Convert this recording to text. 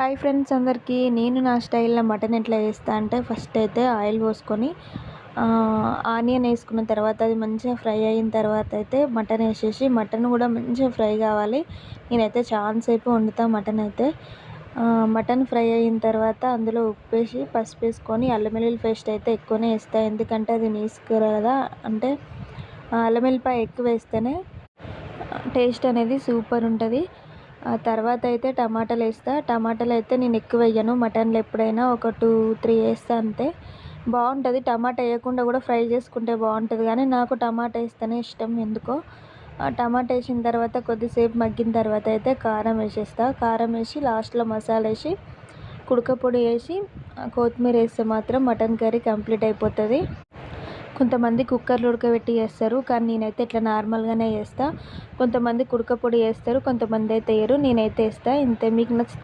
Hi friends అందరికీ. నేను నా స్టైల్లో మటన్ ఎట్లా వేస్తా అంటే ఫస్ట్ అయితే ఆయిల్ పోసుకొని ఆనియన్ వేసుకున్న తర్వాత అది మంచిగా ఫ్రై అయిన తర్వాత అయితే మటన్ వేసేసి మటన్ కూడా మంచిగా ఫ్రై కావాలి. నేనైతే చాలాసేపు వండుతా మటన్ అయితే. మటన్ ఫ్రై అయిన తర్వాత అందులో ఉప్పు వేసి పసుపు వేసుకొని అల్లం వెల్లుల్లి పేస్ట్ అయితే ఎక్కువనే వేస్తా. ఎందుకంటే అది నీసుకర కదా అంటే అల్లమెల్లిపాయ ఎక్కువ వేస్తేనే టేస్ట్ అనేది సూపర్ ఉంటుంది. తర్వాత అయితే టమాటాలు వేస్తా. టమాటాలు అయితే నేను ఎక్కువ వేయను. మటన్లో ఎప్పుడైనా ఒక టూ త్రీ వేస్తా అంతే. బాగుంటుంది. టమాటా వేయకుండా కూడా ఫ్రై చేసుకుంటే బాగుంటుంది. కానీ నాకు టమాటా వేస్తేనే ఇష్టం. ఎందుకో? టమాటా వేసిన తర్వాత కొద్దిసేపు మగ్గిన తర్వాత అయితే కారం వేసేస్తా. కారం వేసి లాస్ట్లో మసాలా వేసి కుడక పొడి వేసి కొత్తిమీర వేస్తే మాత్రం మటన్ కర్రీ కంప్లీట్ అయిపోతుంది. కొంతమంది కుక్కర్లో ఉడకబెట్టి చేస్తారు కానీ నేనైతే ఇట్లా నార్మల్గానే చేస్తా కొంతమంది కుడక పొడి వేస్తారు కొంతమంది అయితే వేయరు నేనైతే వేస్తా. ఇంతే మీకు నచ్చి